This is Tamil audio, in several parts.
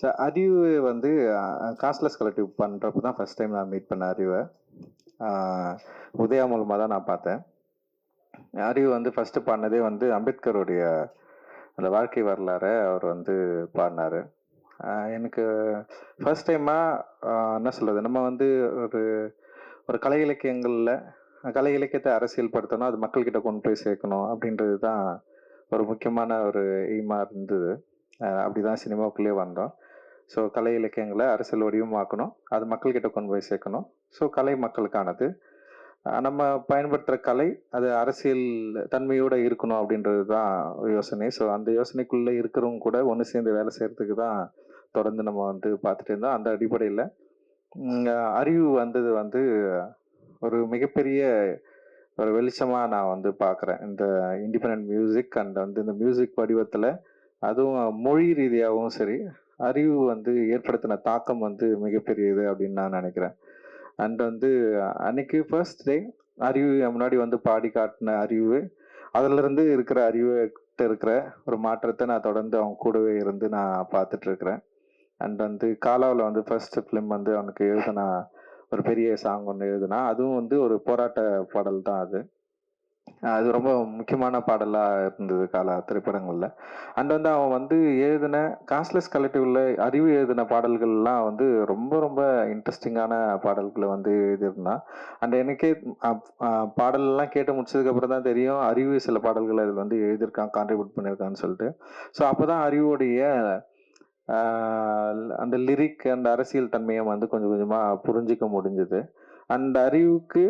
ஸோ அறிவு வந்து காஸ்ட்லெஸ் கலெக்டிவ் பண்ணுறப்ப தான் ஃபஸ்ட் டைம் நான் மீட் பண்ண அறிவை உதயா மூலமாக தான் நான் பார்த்தேன். அறிவு வந்து ஃபஸ்ட்டு பாடினதே வந்து அம்பேத்கருடைய அந்த வாழ்க்கை வரலாறை அவர் வந்து பாடினார். எனக்கு ஃபஸ்ட் டைமாக என்ன சொல்கிறது நம்ம வந்து ஒரு ஒரு கலை இலக்கியங்களில் கலை இலக்கியத்தை அரசியல் படுத்தணும் அது மக்கள்கிட்ட கொண்டு போய் சேர்க்கணும் அப்படின்றது தான் ஒரு முக்கியமான ஒரு எய்மாக இருந்தது. அப்படி தான் சினிமாவுக்குள்ளேயே வந்தோம். ஸோ கலை இலக்கியங்களை அரசியல் வடிவமாக்கணும் அது மக்கள்கிட்ட கொண்டு போய் சேர்க்கணும். ஸோ கலை மக்களுக்கானது. நம்ம பயன்படுத்துகிற கலை அது அரசியல் தன்மையோடு இருக்கணும் அப்படின்றது தான் யோசனை. ஸோ அந்த யோசனைக்குள்ளே இருக்கிறவங்க கூட ஒன்று சேர்ந்து வேலை செய்கிறதுக்கு தான் தொடர்ந்து நம்ம வந்து பார்த்துட்டு இருந்தோம். அந்த அடிப்படையில் அறிவு வந்தது வந்து ஒரு மிகப்பெரிய ஒரு வெளிச்சமாக நான் வந்து பார்க்குறேன். இந்த இண்டிபெண்ட் மியூசிக் அண்ட் வந்து இந்த மியூசிக் வடிவத்தில் அதுவும் மொழி ரீதியாகவும் சரி அறிவு வந்து ஏற்படுத்தின தாக்கம் வந்து மிகப்பெரியது அப்படின்னு நான் நினைக்கிறேன். அண்ட் வந்து அன்னைக்கு ஃபர்ஸ்ட் டே அறிவு முன்னாடி வந்து பாடி காட்டின அறிவு அதிலிருந்து இருக்கிற அறிவுகிட்ட இருக்கிற ஒரு மாற்றத்தை நான் தொடர்ந்து அவங்க கூடவே இருந்து நான் பார்த்துட்டு இருக்கிறேன் அண்ட் வந்து காலாவில் வந்து ஃபர்ஸ்ட் ஃபிலிம் வந்து அவனுக்கு எழுதினா ஒரு பெரிய சாங் ஒன்று எழுதுனா அதுவும் வந்து ஒரு போராட்ட பாடல் தான் அது. அது ரொம்ப முக்கியமான பாடலாக இருந்தது கால திரைப்படங்களில். அண்ட் வந்து அவன் வந்து எழுதின காஸ்ட்லெஸ் கலெக்டிவ்ல அறிவு எழுதின பாடல்கள்லாம் வந்து ரொம்ப ரொம்ப இன்ட்ரெஸ்டிங்கான பாடல்களை வந்து எழுதியிருந்தான். அண்ட் எனக்கே அப்- பாடலெல்லாம் கேட்டு முடிச்சதுக்கு அப்புறம் தான் தெரியும் அறிவு சில பாடல்கள் அதில் வந்து எழுதியிருக்கான் கான்ட்ரிபியூட் பண்ணியிருக்கான்னு சொல்லிட்டு. ஸோ அப்போ தான் அறிவுடைய அந்த லிரிக் அந்த அரசியல் தன்மையை வந்து கொஞ்சம் கொஞ்சமாக புரிஞ்சிக்க முடிஞ்சுது. அந்த அறிவுக்கு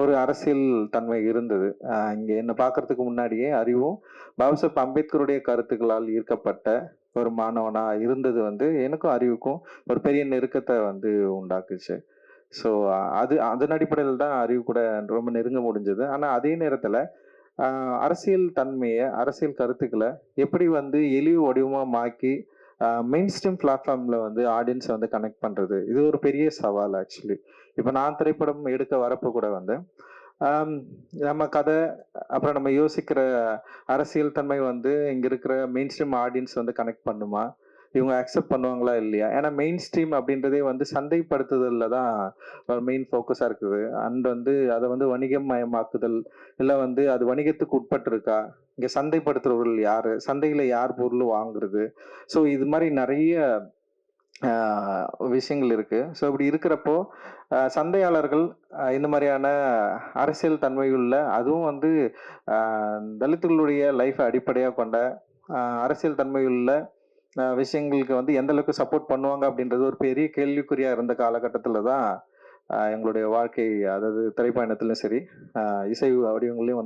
ஒரு அரசியல் தன்மை இருந்தது. இங்கே என்னை என்ன பார்க்கறதுக்கு முன்னாடியே அறிவும் பாபாசாஹிப் அம்பேத்கருடைய கருத்துக்களால் ஈர்க்கப்பட்ட ஒரு மாணவனாக இருந்தது வந்து எனக்கும் அறிவுக்கும் ஒரு பெரிய நெருக்கத்தை வந்து உண்டாக்குச்சு. ஸோ அது அதன் அடிப்படையில் தான் அறிவு கூட ரொம்ப நெருங்க முடிஞ்சது. ஆனால் அதே நேரத்தில் அரசியல் தன்மையை அரசியல் கருத்துக்களை எப்படி வந்து எளிய வடிவமாக மாக்கி மெயின் ஸ்ட்ரீம் பிளாட்ஃபார்மில் வந்து ஆடியன்ஸை வந்து கனெக்ட் பண்ணுறது இது ஒரு பெரிய சவால் ஆக்சுவலி இப்போ நான் திரைப்படம் எடுக்க வரப்போ கூட வந்து நம்ம கதை அப்புறம் நம்ம யோசிக்கிற அரசியல் தன்மை வந்து இங்கே இருக்கிற மெயின் ஸ்ட்ரீம் ஆடியன்ஸ் வந்து கனெக்ட் பண்ணுமா? இவங்க அக்செப்ட் பண்ணுவாங்களா இல்லையா? ஏன்னா மெயின் ஸ்ட்ரீம் அப்படின்றதே வந்து சந்தைப்படுத்துதல்ல தான் மெயின் ஃபோக்கஸாக இருக்குது. அண்ட் வந்து அதை வந்து வணிகம் மயமாக்குதல் இல்லை வந்து அது வணிகத்துக்கு உட்பட்டு இருக்கா இங்கே சந்தைப்படுத்துறவர்கள் யார்? சந்தையில் யார் பொருள் வாங்குறது? ஸோ இது மாதிரி நிறைய விஷயங்கள் இருக்கு. ஸோ இப்படி இருக்கிறப்போ சந்தையாளர்கள் இந்த மாதிரியான அரசியல் தன்மையுள்ள அதுவும் வந்து தலித்துகளுடைய லைஃப்பை அடிப்படையாக கொண்ட அரசியல் தன்மையுள்ள விஷயங்களுக்கு வந்து எந்த அளவுக்கு சப்போர்ட் பண்ணுவாங்க அப்படின்றது ஒரு பெரிய கேள்விக்குறியா இருந்த காலகட்டத்தில் தான் எங்களுடைய வாழ்க்கை அதாவது திரைப்பயணத்திலும் சரி இசை வடிவங்களையும்